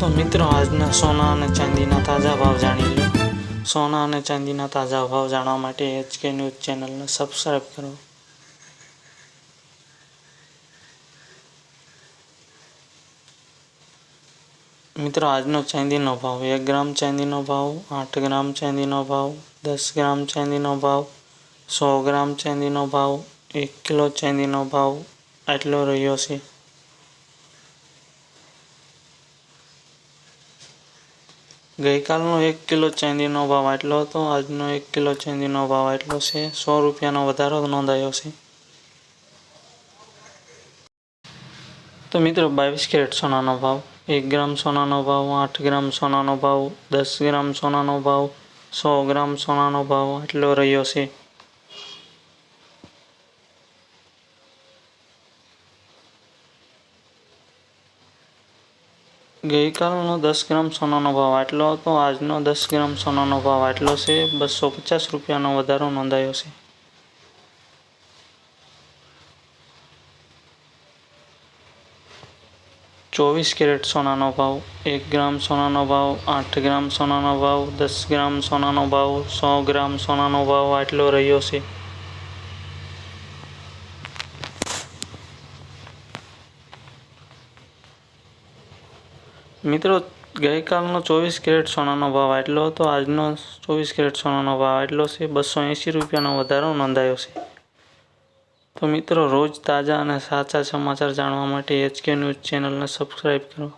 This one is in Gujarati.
તો મિત્રો, આજના સોના અને ચાંદીના તાજા ભાવ જાણી લો. સોના અને ચાંદીના તાજા ભાવ જાણવા માટે એચકે ન્યૂઝ ચેનલને સબસ્ક્રાઈબ કરો. મિત્રો, આજનો ચાંદીનો ભાવ એક ગ્રામ ચાંદીનો ભાવ, આઠ ગ્રામ ચાંદીનો ભાવ, દસ ગ્રામ ચાંદીનો ભાવ, સો ગ્રામ ચાંદીનો ભાવ, એક કિલો ચાંદીનો ભાવ આટલો રહ્યો છે. ગઈકાલનો એક કિલો ચાંદીનો ભાવ આટલો હતો. આજનો એક કિલો ચાંદીનો ભાવ આટલો છે. સો રૂપિયાનો વધારો નોંધાયો છે. તો મિત્રો, બાવીસ કેરેટ સોનાનો ભાવ, એક ગ્રામ સોનાનો ભાવ, આઠ ગ્રામ સોનાનો ભાવ, દસ ગ્રામ સોનાનો ભાવ, સો ગ્રામ સોનાનો ભાવ આટલો રહ્યો છે. ગઈકાલનો દસ ગ્રામ સોનાનો ભાવ આટલો હતો, આજનો દસ ગ્રામ સોનાનો ભાવ આટલો છે, બસો પચાસ રૂપિયાનો વધારો નોંધાયો છે. ચોવીસ કેરેટ સોનાનો ભાવ, એક ગ્રામ સોનાનો ભાવ, આઠ ગ્રામ સોનાનો ભાવ, દસ ગ્રામ સોનાનો ભાવ, સો ગ્રામ સોનાનો ભાવ આટલો રહ્યો છે. મિત્રો, ગઈકાલનો ચોવીસ કેરેટ સોનાનો ભાવ આટલો હતો. આજનો ચોવીસ કેરેટ સોનાનો ભાવ આટલો છે. બસો એંસી રૂપિયાનો વધારો નોંધાયો છે. તો મિત્રો, રોજ તાજા અને સાચા સમાચાર જાણવા માટે એચકે ન્યૂઝ ચેનલને સબસ્ક્રાઈબ કરો.